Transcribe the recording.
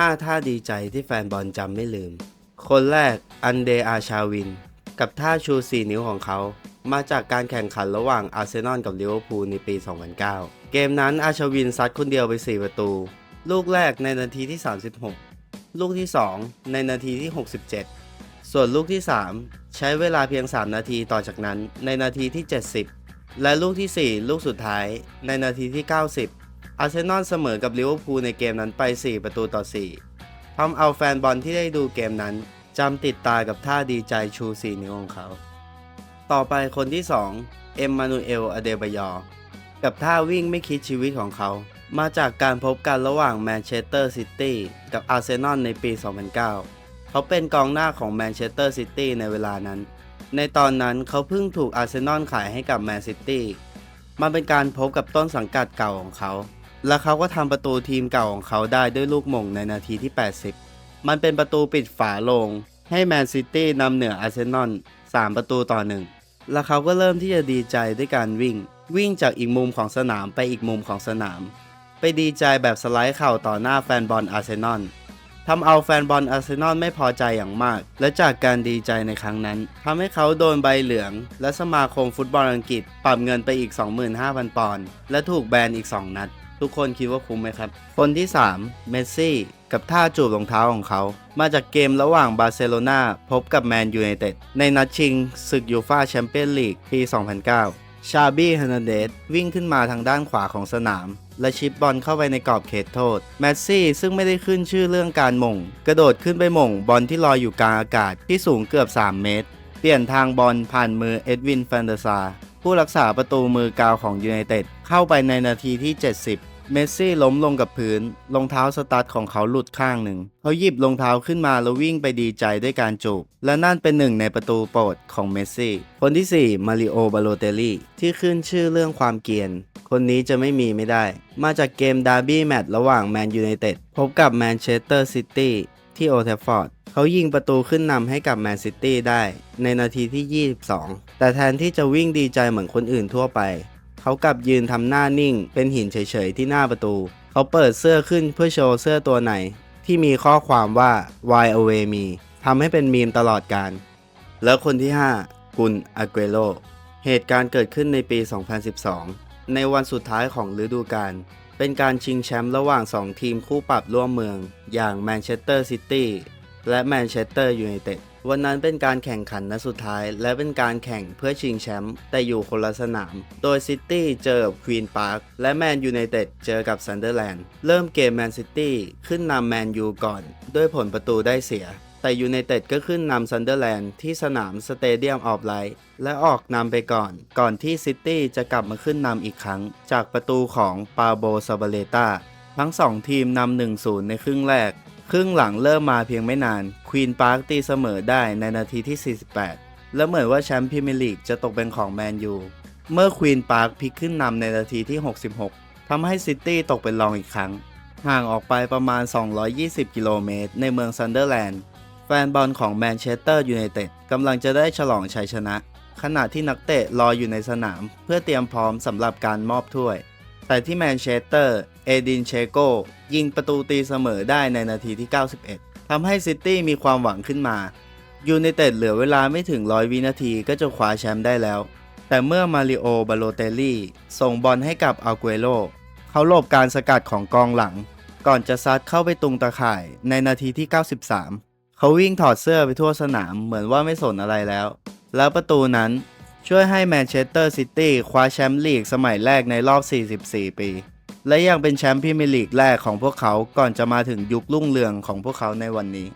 5 ท่าดีใจที่แฟนบอลจำไม่ลืม คนแรกอันเดอาชาวิน กับท่าชู 4 นิ้วของเขา มาจากการแข่งขันระหว่างอาร์เซนอลกับลิเวอร์พูลในปี 2009 เกมนั้นอาชาวินซัดคนเดียวไป 4 ประตู ลูกแรกในนาทีที่ 36 ลูกที่ 2 ในนาทีที่ 67 ส่วนลูกที่ 3 ใช้เวลาเพียง 3 นาทีต่อจากนั้นในนาทีที่ 70 และลูกทีสี่4 ลูกสุดท้ายในนาทีที่ 90 อาร์เซนอลเสมอกับลิเวอร์พูลในเกมนั้นไป 4 ประตูต่อ 4ทำเอาแฟนบอลที่ได้ดูเกมนั้นจำติดตากับท่าดีใจชู4นิ้วของเขา ต่อไปคนที่ 2 เอ็มมานูเอล อเดบายอร์กับท่าวิ่งไม่คิดชีวิตของเขา มาจากการพบกันระหว่างแมนเชสเตอร์ซิตี้กับอาร์เซนอลในปี 2009 เขาเป็นกองหน้าของแมนเชสเตอร์ซิตี้ในเวลานั้น ในตอนนั้นเขาเพิ่งถูกอาร์เซนอลขายให้กับแมนซิตี้มันเป็นการพบกับต้นสังกัดเก่าของเขา และเขาก็ทำประตูทีมเก่าของเขาได้ด้วยลูกมงในนาทีที่ 80 มันเป็นประตูปิดฝาลง ให้แมนซิตี้นำเหนืออาร์เซนอล3 ประตูต่อหนึ่งแล้วเขาก็เริ่มที่จะดีใจด้วยการวิ่ง วิ่งจากอีกมุมของสนามไปอีกมุมของสนาม ไปดีใจแบบสไลด์เข่าต่อหน้าแฟนบอลอาร์เซนอลทำเอาแฟนบอลอาร์เซนอลไม่พอใจอย่างมาก และจากการดีใจในครั้งนั้นทำให้เขาโดนใบเหลือง และสมาคมฟุตบอลอังกฤษปรับเงินไปอีก 25,000 ปอนด์และถูกแบนอีก 2 นัด ทุกคนคิดว่าคุ้มไหมครับ คนที่ 3 เมสซี่ กับท่าจูบรองเท้าของเขา มาจากเกมระหว่างบาร์เซโลนาพบกับแมนยูไนเต็ดในนัดชิงศึกยูฟ่าแชมเปี้ยนลีกปี 2009 ชาบี้เฮนเดสวิ่งขึ้นมาทางด้านขวาของสนาม และชิปบอลเข้าไปในกรอบเขตโทษ แมสซี่ซึ่งไม่ได้ขึ้นชื่อเรื่องการมง กระโดดขึ้นไปมงบอลที่ลอยอยู่กลางอากาศที่สูงเกือบ 3 เมตร เปลี่ยนทางบอลผ่านมือเอ็ดวินแฟนเดซาผู้รักษาประตูมือกาวของยูไนเต็ดเข้าไปในนาทีที่ 70 เมสซี่ล้มลงกับพื้นรองเท้าสตั๊ดของเขาหลุดข้างหนึ่ง เขาหยิบรองเท้าขึ้นมาแล้ววิ่งไปดีใจด้วยการจูบ และนั่นเป็นหนึ่งในประตูโปรดของเมสซี่ คนที่ 4 มาริโอบาโลเตลลี่ ที่ขึ้นชื่อเรื่องความเกรียน คนนี้จะไม่มีไม่ได้ มาจากเกมดาร์บี้แมตช์ระหว่างแมนยูไนเต็ดพบกับแมนเชสเตอร์ซิตี้ที่โอลด์แทฟฟอร์ดเขายิงประตูขึ้นนำให้กับแมนซิตี้ได้ ในนาทีที่ 22 แต่แทนที่จะวิ่งดีใจเหมือนคนอื่นทั่วไป เขากลับยืนทำหน้านิ่ง เป็นหินเฉยๆที่หน้าประตู เขาเปิดเสื้อขึ้นเพื่อโชว์เสื้อตัวไหน ที่มีข้อความว่า why away me ทำให้เป็นมีมตลอดการ แล้วคนที่ 5 กุนอาเกโรเหตุการณ์เกิดขึ้นในปี 2012 ในวันสุดท้ายของฤดูกาล เป็นการชิงแชมป์ระหว่าง 2 ทีมคู่ปรับร่วมเมือง อย่างแมนเชสเตอร์ซิตี้และแมนเชสเตอร์ยูไนเต็ด วันนั้นเป็นการแข่งขันนัดสุดท้าย และเป็นการแข่งเพื่อชิงแชมป์แต่อยู่คนละสนาม โดยซิตี้เจอกับควีนพาร์คและแมนยูไนเต็ดเจอกับซันเดอร์แลนด์เริ่มเกมแมนซิตี้ขึ้นนำแมนยูก่อน ด้วยผลประตูได้เสีย แต่ยูไนเต็ดก็ขึ้นนำซันเดอร์แลนด์ที่สนามสเตเดียมออฟไลท์และออกนำไปก่อน ก่อนที่ซิตี้จะกลับมาขึ้นนำอีกครั้ง จากประตูของปาโบซาบาเลตาทั้งสองทีมนำ1-0 ในครึ่งแรก ครึ่งหลังเริ่มมาเพียงไม่นาน ควีนพาร์คตีเสมอได้ในนาทีที่ 48 และเหมือนว่าแชมป์พรีเมียร์ลีกจะตกเป็นของแมนยู เมื่อควีนพาร์คพลิกขึ้นนำในนาทีที่ 66 ทำให้ซิตี้ตกเป็นรองอีกครั้ง ห่างออกไปประมาณ 220 กิโลเมตร ในเมืองซันเดอร์แลนด์ แฟนบอลของแมนเชสเตอร์ยูไนเต็ดกำลังจะได้ฉลองชัยชนะ ขณะที่นักเตะรออยู่ในสนาม เพื่อเตรียมพร้อมสำหรับการมอบถ้วย แต่ที่แมนเชสเตอร์ เอดินเชโกยิงประตูตีเสมอได้ในนาทีที่ 91 ทำให้ซิตี้มีความหวังขึ้นมายูไนเต็ดเหลือเวลาไม่ถึง100วินาทีก็จะคว้าแชมป์ได้แล้ว แต่เมื่อมาริโอบาโลเตลลี่ส่งบอลให้กับอาเกโรเขาหลบการสกัดของกองหลัง ก่อนจะซัดเข้าไปตรงตาข่ายในนาทีที่ 93 เขาวิ่งถอดเสื้อไปทั่วสนามเหมือนว่าไม่สนอะไรแล้ว แล้วประตูนั้น ช่วยให้แมนเชสเตอร์ซิตี้คว้าแชมป์ลีกสมัยแรกในรอบ 44 ปี และยังเป็นแชมป์พรีเมียร์ลีกแรกของพวกเขาก่อนจะมาถึงยุครุ่งเรืองของพวกเขาในวันนี้